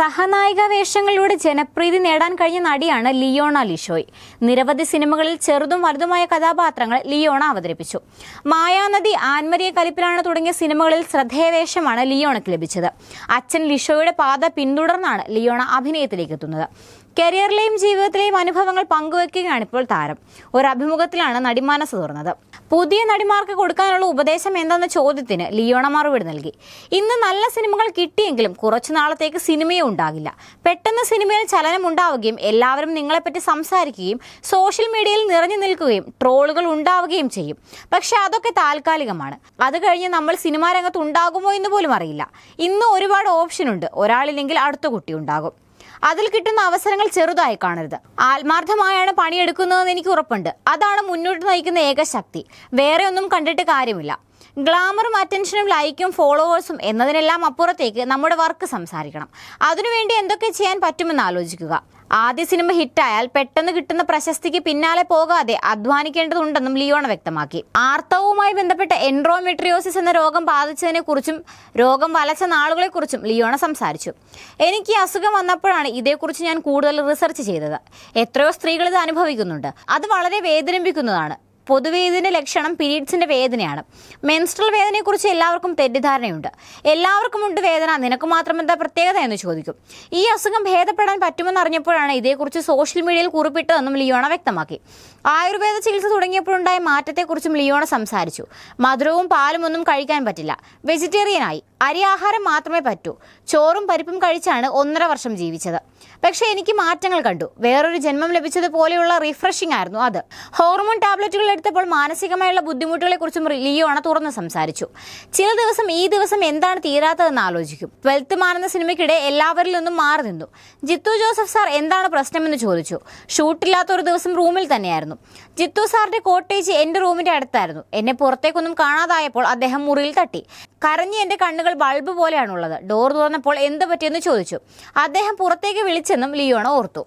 സഹനായിക വേഷങ്ങളിലൂടെ ജനപ്രീതി നേടാൻ കഴിഞ്ഞ നടിയാണ് ലിയോണ ലിഷോയ്. നിരവധി സിനിമകളിൽ ചെറുതും വലുതുമായ കഥാപാത്രങ്ങൾ ലിയോണ അവതരിപ്പിച്ചു. മായാനദി ആൻമരിയ കലിപ്പിലാണ് തുടങ്ങിയ സിനിമകളിൽ ശ്രദ്ധേയവേഷമാണ് ലിയോണയ്ക്ക് ലഭിച്ചത്. അച്ഛൻ ലിഷോയുടെ പാത പിന്തുടർന്നാണ് ലിയോണ അഭിനയത്തിലേക്ക് എത്തുന്നത് കരിയറിലെയും ജീവിതത്തിലെയും അനുഭവങ്ങൾ പങ്കുവെക്കുകയാണ് ഇപ്പോൾ താരം. ഒരു അഭിമുഖത്തിലാണ് നടിമാനസ് തുറന്നത്. പുതിയ നടിമാർക്ക് കൊടുക്കാനുള്ള ഉപദേശം എന്തെന്ന ചോദ്യത്തിന് ലിയോണ മറുപടി നൽകി. ഇന്ന് നല്ല സിനിമകൾ കിട്ടിയെങ്കിലും കുറച്ചു നാളത്തേക്ക് സിനിമയും ഉണ്ടാകില്ല. പെട്ടെന്ന് സിനിമയിൽ ചലനം ഉണ്ടാവുകയും എല്ലാവരും നിങ്ങളെപ്പറ്റി സംസാരിക്കുകയും സോഷ്യൽ മീഡിയയിൽ നിറഞ്ഞു നിൽക്കുകയും ട്രോളുകൾ ഉണ്ടാവുകയും ചെയ്യും. പക്ഷെ അതൊക്കെ താൽക്കാലികമാണ്. അത് കഴിഞ്ഞ് നമ്മൾ സിനിമാ രംഗത്ത് ഉണ്ടാകുമോ എന്ന് പോലും അറിയില്ല. ഇന്ന് ഒരുപാട് ഓപ്ഷൻ ഉണ്ട്. ഒരാളില്ലെങ്കിൽ അടുത്ത കുട്ടി ഉണ്ടാകും. അതിൽ കിട്ടുന്ന അവസരങ്ങൾ ചെറുതായി കാണരുത്. ആത്മാർത്ഥമായാണ് പണിയെടുക്കുന്നതെന്ന് എനിക്ക് ഉറപ്പുണ്ട്. അതാണ് മുന്നോട്ട് നയിക്കുന്ന ഏക ശക്തി. വേറെ ഒന്നും കണ്ടിട്ട് കാര്യമില്ല. ഗ്ലാമറും അറ്റൻഷനും ലൈക്കും ഫോളോവേഴ്സും എന്നതിനെല്ലാം അപ്പുറത്തേക്ക് നമ്മുടെ വർക്ക് സംസാരിക്കണം. അതിനുവേണ്ടി എന്തൊക്കെ ചെയ്യാൻ പറ്റുമെന്ന് ആലോചിക്കുക. ആദ്യ സിനിമ ഹിറ്റായാൽ പെട്ടെന്ന് കിട്ടുന്ന പ്രശസ്തിക്ക് പിന്നാലെ പോകാതെ അധ്വാനിക്കേണ്ടതുണ്ടെന്നും ലിയോണ വ്യക്തമാക്കി. ആർത്തവവുമായി ബന്ധപ്പെട്ട എൻഡ്രോമെട്രിയോസിസ് എന്ന രോഗം ബാധിച്ചതിനെക്കുറിച്ചും രോഗം വലച്ച നാളുകളെക്കുറിച്ചും ലിയോണ സംസാരിച്ചു. എനിക്ക് അസുഖം വന്നപ്പോഴാണ് ഇതേക്കുറിച്ച് ഞാൻ കൂടുതൽ റിസർച്ച് ചെയ്തത്. എത്രയോ സ്ത്രീകൾ ഇത് അനുഭവിക്കുന്നുണ്ട്. അത് വളരെ വേദനിപ്പിക്കുന്നതാണ്. പൊതുവെ ഇതിന്റെ ലക്ഷണം പീരീഡ്സിന്റെ വേദനയാണ്. മെൻസ്ട്രൽ വേദനയെക്കുറിച്ച് എല്ലാവർക്കും തെറ്റിദ്ധാരണയുണ്ട്. എല്ലാവർക്കും ഉണ്ട് വേദന. നിനക്ക് മാത്രം എന്താ പ്രത്യേകത എന്ന് ചോദിക്കും. ഈ അസുഖം ഭേദപ്പെടാൻ പറ്റുമെന്ന് അറിഞ്ഞപ്പോഴാണ് ഇതേക്കുറിച്ച് സോഷ്യൽ മീഡിയയിൽ കുറിപ്പിട്ടതെന്നും ലിയോണ വ്യക്തമാക്കി. ആയുർവേദ ചികിത്സ തുടങ്ങിയപ്പോഴുണ്ടായ മാറ്റത്തെക്കുറിച്ചും ലിയോണ സംസാരിച്ചു. മധുരവും പാലും ഒന്നും കഴിക്കാൻ പറ്റില്ല. വെജിറ്റേറിയനായി. അരി ആഹാരം മാത്രമേ പറ്റൂ. ചോറും പരിപ്പും കഴിച്ചാണ് ഒന്നര വർഷം ജീവിച്ചത്. പക്ഷേ എനിക്ക് മാറ്റങ്ങൾ കണ്ടു. വേറൊരു ജന്മം ലഭിച്ചതുപോലെയുള്ള റിഫ്രഷിംഗ് ആയിരുന്നു അത്. ഹോർമോൺ ടാബ്ലറ്റുകൾ എടുത്തപ്പോൾ മാനസികമായുള്ള ബുദ്ധിമുട്ടുകളെക്കുറിച്ചും ആണ് തുറന്ന് സംസാരിച്ചു. ചില ദിവസം ഈ ദിവസം എന്താണ് തീരാത്തതെന്ന് ആലോചിക്കും. ട്വൽത്ത് മാനെന്ന സിനിമയ്ക്കിടെ എല്ലാവരിൽ നിന്നും മാറി നിന്നു. ജിത്തു ജോസഫ് സാർ എന്താണ് പ്രശ്നമെന്ന് ചോദിച്ചു. ഷൂട്ടില്ലാത്ത ഒരു ദിവസം റൂമിൽ തന്നെയായിരുന്നു. ജിത്തു സാറിന്റെ കോട്ടേജ് എന്റെ റൂമിന്റെ അടുത്തായിരുന്നു. എന്നെ പുറത്തേക്കൊന്നും കാണാതായപ്പോൾ അദ്ദേഹം മുറിയിൽ തട്ടി. കരഞ്ഞ് എന്റെ കണ്ണുകൾ ബൾബ് പോലെയാണുള്ളത്. ഡോർ തുറന്നപ്പോൾ എന്ത് പറ്റിയെന്ന് ചോദിച്ചു. അദ്ദേഹം പുറത്തേക്ക് വിളിച്ചെന്നും ലിയോണ ഓർത്തു.